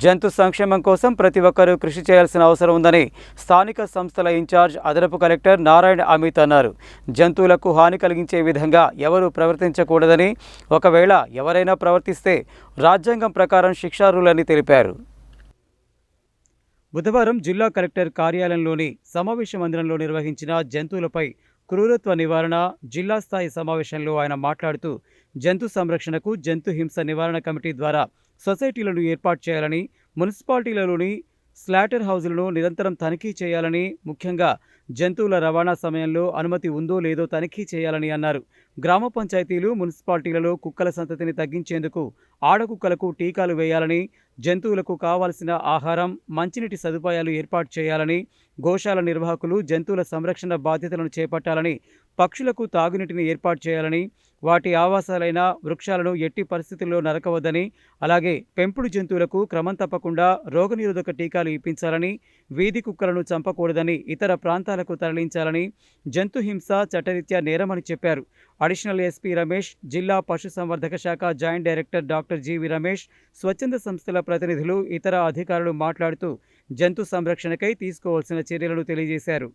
జంతు సంక్షేమం కోసం ప్రతి ఒక్కరూ కృషి చేయాల్సిన అవసరం ఉందని స్థానిక సంస్థల ఇన్ఛార్జ్ అదనపు కలెక్టర్ నారాయణ అమిత్ అన్నారు. జంతువులకు హాని కలిగించే విధంగా ఎవరూ ప్రవర్తించకూడదని ఒకవేళ ఎవరైనా ప్రవర్తిస్తే రాజ్యాంగం ప్రకారం శిక్షార్హులని తెలిపారు. బుధవారం జిల్లా కలెక్టర్ కార్యాలయంలోని సమావేశ మందిరంలో నిర్వహించిన జంతువులపై క్రూరత్వ నివారణ జిల్లా స్థాయి సమావేశంలో ఆయన మాట్లాడుతూ జంతు సంరక్షణకు జంతు హింస నివారణ కమిటీ ద్వారా సొసైటీలను ఏర్పాటు చేయాలని మున్సిపాలిటీలలోని స్లాటర్ హౌజులను నిరంతరం తనిఖీ చేయాలని ముఖ్యంగా జంతువుల రవాణా సమయంలో అనుమతి ఉందో లేదో తనిఖీ చేయాలని అన్నారు. గ్రామ పంచాయతీలు మున్సిపాలిటీలలో కుక్కల సంతతిని తగ్గించేందుకు ఆడకుక్కలకు టీకాలు వేయాలని జంతువులకు కావాల్సిన ఆహారం మంచినీటి సదుపాయాలు ఏర్పాటు చేయాలని గోశాల నిర్వాహకులు జంతువుల సంరక్షణ బాధ్యతలను చేపట్టాలని పక్షులకు తాగునీటిని ఏర్పాటు చేయాలని వాటి ఆవాసాలైన వృక్షాలను ఎట్టి పరిస్థితుల్లో నరకవద్దని అలాగే పెంపుడు జంతువులకు క్రమం తప్పకుండా రోగనిరోధక టీకాలు ఇప్పించాలని వీధి కుక్కలను చంపకూడదని ఇతర ప్రాంతాలకు తరలించాలని జంతు హింస చట్టరీత్యా నేరమని చెప్పారు. అడిషనల్ ఎస్పీ రమేష్ జిల్లా పశుసంవర్ధక శాఖ joint director doctor GV Ramesh స్వచ్ఛంద సంస్థల ప్రతినిధులు ఇతర అధికారులు మాట్లాడుతూ జంతు సంరక్షణకై తీసుకోవాల్సిన చర్యలను తెలియజేశారు.